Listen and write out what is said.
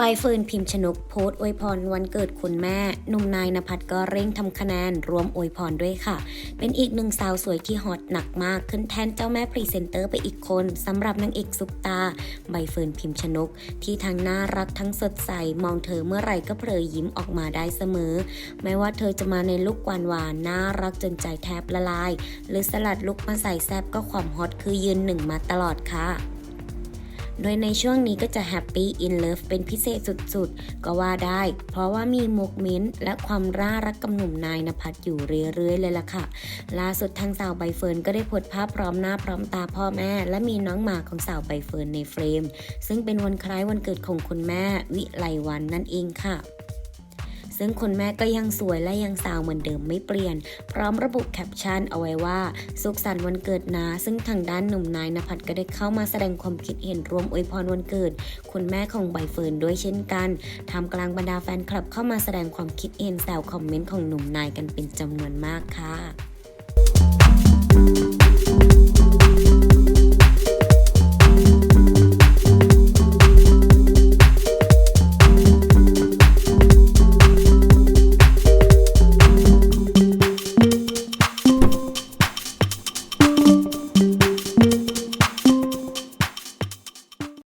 ใบเฟิร์นพิมพ์ชนกโพสต์อวยพรวันเกิดคุณแม่หนุ่มนายนภัสก็เร่งทำคะแนนรวมอวยพรด้วยค่ะ เป็นอีกหนึ่งสาวสวยที่ฮอตหนักมากขึ้นแทนเจ้าแม่พรีเซนเตอร์ไปอีกคนสำหรับนางเอกซุปตา ใบเฟิร์นพิมพ์ชนก ที่ทั้งน่ารักทั้งสดใสมองเธอเมื่อไหร่ก็เพลยยิ้มออกมาได้เสมอ ไม่ว่าเธอจะมาในลุคหวานหวานน่ารักจนใจแทบละลาย หรือสลัดลุคมาใส่แซบก็ความฮอตคือยืนหนึ่งมาตลอดค่ะ โดยในช่วงนี้ก็จะแฮปปี้อินเลิฟเป็นพิเศษสุดๆ ก็ว่าได้ เพราะว่ามีมุกมิ้นท์และความร่ารักกับหนุ่มนายนภัสอยู่เรื่อยๆ เลยล่ะค่ะ ล่าสุดทางสาวใบเฟิร์นก็ได้โพสต์ภาพพร้อมหน้าพร้อมตาพ่อแม่ และมีน้องหมาของสาวใบเฟิร์นในเฟรม ซึ่งเป็นวันคล้ายวันเกิดของคุณแม่วิไลวันนั่นเองค่ะ ซึ่งคุณแม่ก็ยังสวยและยังสาวเหมือนเดิมไม่เปลี่ยน พร้อมระบุแคปชั่นเอาไว้ว่า สุขสันต์วันเกิดนะ ซึ่งทางด้านหนุ่มนายนภัสก็ได้เข้ามาแสดงความคิดเห็นร่วมอวยพรวันเกิด คุณแม่ของใบเฟิร์นด้วยเช่นกันทำกลางบรรดาแฟนคลับเข้ามาแสดงความคิดเห็นแซวคอมเมนต์ของหนุ่มนายกันเป็นจำนวนมากค่ะ